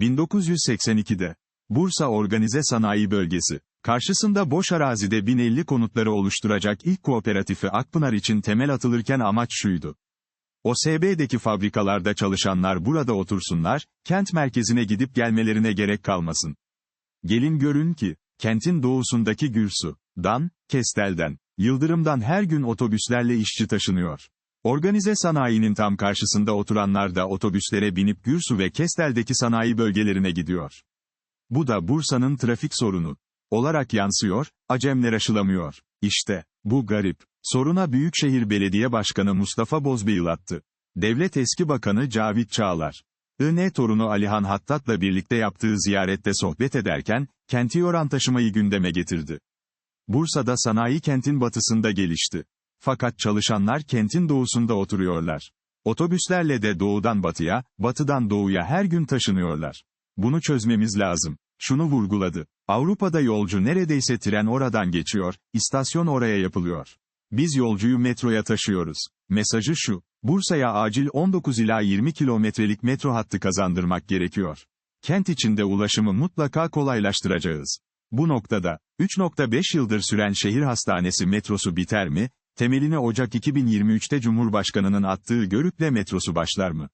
1982'de. Bursa Organize Sanayi Bölgesi. Karşısında boş arazide 1050 konutları oluşturacak ilk kooperatifi Akpınar için temel atılırken amaç şuydu. OSB'deki fabrikalarda çalışanlar burada otursunlar, kent merkezine gidip gelmelerine gerek kalmasın. Gelin görün ki, kentin doğusundaki Gürsu, Dan, Kestel'den, Yıldırım'dan her gün otobüslerle işçi taşınıyor. Organize sanayinin tam karşısında oturanlar da otobüslere binip Gürsu ve Kestel'deki sanayi bölgelerine gidiyor. Bu da Bursa'nın trafik sorunu olarak yansıyor, Acemler aşılamıyor. İşte, bu garip. Soruna Büyükşehir Belediye Başkanı Mustafa Bozbeyil attı. Devlet Eski Bakanı Cavit Çağlar. IN torunu Alihan Hattat'la birlikte yaptığı ziyarette sohbet ederken, kenti yoran taşımayı gündeme getirdi. Bursa'da sanayi kentin batısında gelişti. Fakat çalışanlar kentin doğusunda oturuyorlar. Otobüslerle de doğudan batıya, batıdan doğuya her gün taşınıyorlar. Bunu çözmemiz lazım. Şunu vurguladı. Avrupa'da yolcu neredeyse tren oradan geçiyor, istasyon oraya yapılıyor. Biz yolcuyu metroya taşıyoruz. Mesajı şu. Bursa'ya acil 19 ila 20 kilometrelik metro hattı kazandırmak gerekiyor. Kent içinde ulaşımı mutlaka kolaylaştıracağız. Bu noktada, 3.5 yıldır süren şehir hastanesi metrosu biter mi, temelini Ocak 2023'te Cumhurbaşkanının attığı Görükle metrosu başlar mı?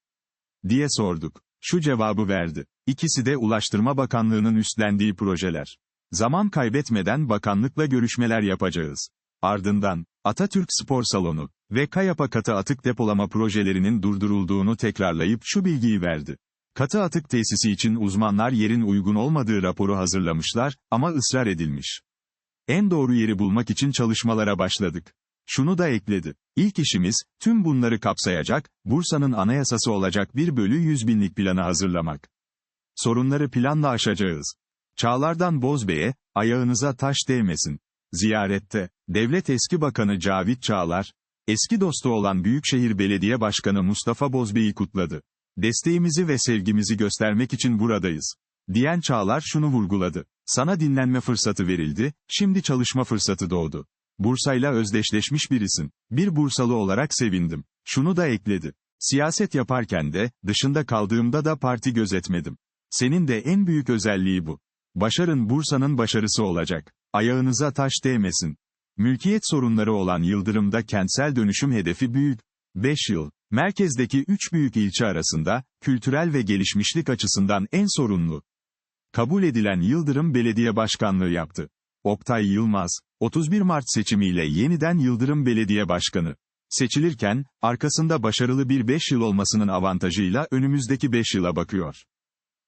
diye sorduk. Şu cevabı verdi. İkisi de Ulaştırma Bakanlığı'nın üstlendiği projeler. Zaman kaybetmeden bakanlıkla görüşmeler yapacağız. Ardından, Atatürk Spor Salonu ve Kayapa katı atık depolama projelerinin durdurulduğunu tekrarlayıp şu bilgiyi verdi. Katı atık tesisi için uzmanlar yerin uygun olmadığı raporu hazırlamışlar, ama ısrar edilmiş. En doğru yeri bulmak için çalışmalara başladık. Şunu da ekledi. İlk işimiz, tüm bunları kapsayacak, Bursa'nın anayasası olacak 1 bölü 100 binlik planı hazırlamak. Sorunları planla aşacağız. Çağlardan Bozbey'e, ayağınıza taş değmesin. Ziyarette, Devlet Eski Bakanı Cavit Çağlar, eski dostu olan Büyükşehir Belediye Başkanı Mustafa Bozbey'i kutladı. Desteğimizi ve sevgimizi göstermek için buradayız. Diyen Çağlar şunu vurguladı. Sana dinlenme fırsatı verildi, şimdi çalışma fırsatı doğdu. Bursa'yla özdeşleşmiş birisin. Bir Bursalı olarak sevindim. Şunu da ekledi. Siyaset yaparken de, dışında kaldığımda da parti gözetmedim. Senin de en büyük özelliği bu. Başarın Bursa'nın başarısı olacak. Ayağınıza taş değmesin. Mülkiyet sorunları olan Yıldırım'da kentsel dönüşüm hedefi büyük. 5 yıl. Merkezdeki 3 büyük ilçe arasında, kültürel ve gelişmişlik açısından en sorunlu. Kabul edilen Yıldırım Belediye Başkanlığı yaptı. Oktay Yılmaz, 31 Mart seçimiyle yeniden Yıldırım Belediye Başkanı. Seçilirken, arkasında başarılı bir 5 yıl olmasının avantajıyla önümüzdeki 5 yıla bakıyor.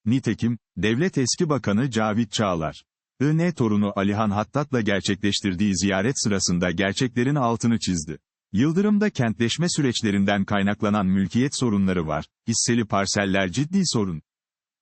Nitekim, Devlet Eski Bakanı Cavit Çağlar, IN torunu Alihan Hattat'la gerçekleştirdiği ziyaret sırasında gerçeklerin altını çizdi. Yıldırım'da kentleşme süreçlerinden kaynaklanan mülkiyet sorunları var, hisseli parseller ciddi sorun.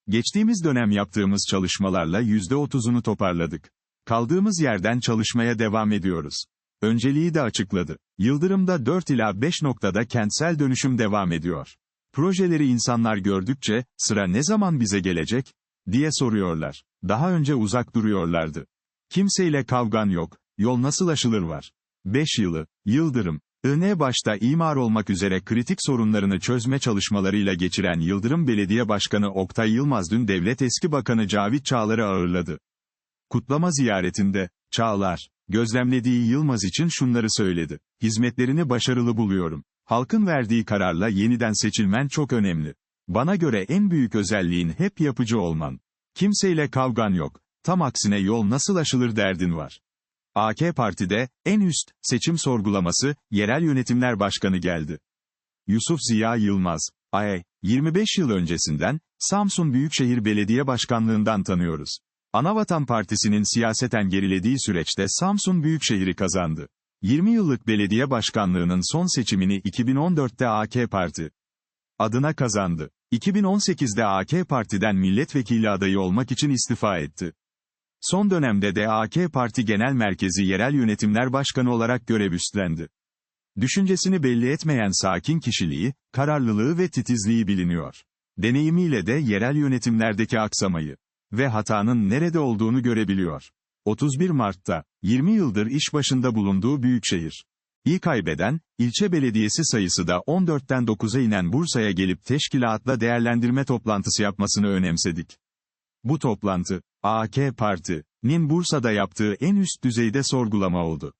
Geçtiğimiz dönem yaptığımız çalışmalarla %30'unu toparladık. Kaldığımız yerden çalışmaya devam ediyoruz. Önceliği de açıkladı. Yıldırım'da 4 ila 5 noktada kentsel dönüşüm devam ediyor. Projeleri insanlar gördükçe, sıra ne zaman bize gelecek? diye soruyorlar. Daha önce uzak duruyorlardı. Kimseyle kavgan yok, yol nasıl aşılır var. 5 yılı, Yıldırım, IN başta imar olmak üzere kritik sorunlarını çözme çalışmalarıyla geçiren Yıldırım Belediye Başkanı Oktay Yılmaz dün Devlet Eski Bakanı Cavit Çağlar'ı ağırladı. Kutlama ziyaretinde, Çağlar, gözlemlediği Yılmaz için şunları söyledi. Hizmetlerini başarılı buluyorum. Halkın verdiği kararla yeniden seçilmen çok önemli. Bana göre en büyük özelliğin hep yapıcı olman. Kimseyle kavgan yok. Tam aksine yol nasıl aşılır derdin var. AK Parti'de, en üst, seçim sorgulaması, Yerel Yönetimler Başkanı geldi. Yusuf Ziya Yılmaz, AE, 25 yıl öncesinden, Samsun Büyükşehir Belediye Başkanlığından tanıyoruz. Anavatan Partisi'nin siyaseten gerilediği süreçte Samsun Büyükşehir'i kazandı. 20 yıllık belediye başkanlığının son seçimini 2014'te AK Parti adına kazandı. 2018'de AK Parti'den milletvekili adayı olmak için istifa etti. Son dönemde de AK Parti Genel Merkezi Yerel Yönetimler Başkanı olarak görev üstlendi. Düşüncesini belli etmeyen sakin kişiliği, kararlılığı ve titizliği biliniyor. Deneyimiyle de yerel yönetimlerdeki aksamayı ve hatanın nerede olduğunu görebiliyor. 31 Mart'ta, 20 yıldır iş başında bulunduğu Büyükşehir. İyi kaybeden, ilçe belediyesi sayısı da 14'ten 9'a inen Bursa'ya gelip teşkilatla değerlendirme toplantısı yapmasını önemsedik. Bu toplantı, AK Parti'nin Bursa'da yaptığı en üst düzeyde sorgulama oldu.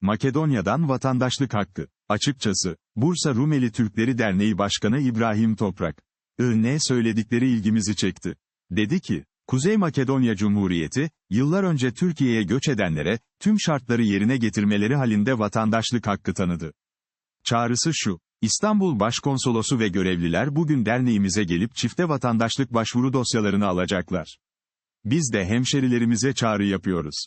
Makedonya'dan vatandaşlık hakkı. Açıkçası, Bursa Rumeli Türkleri Derneği Başkanı İbrahim Toprak. ne söyledikleri ilgimizi çekti. Dedi ki, Kuzey Makedonya Cumhuriyeti, yıllar önce Türkiye'ye göç edenlere, tüm şartları yerine getirmeleri halinde vatandaşlık hakkı tanıdı. Çağrısı şu, İstanbul Başkonsolosu ve görevliler bugün derneğimize gelip çifte vatandaşlık başvuru dosyalarını alacaklar. Biz de hemşerilerimize çağrı yapıyoruz.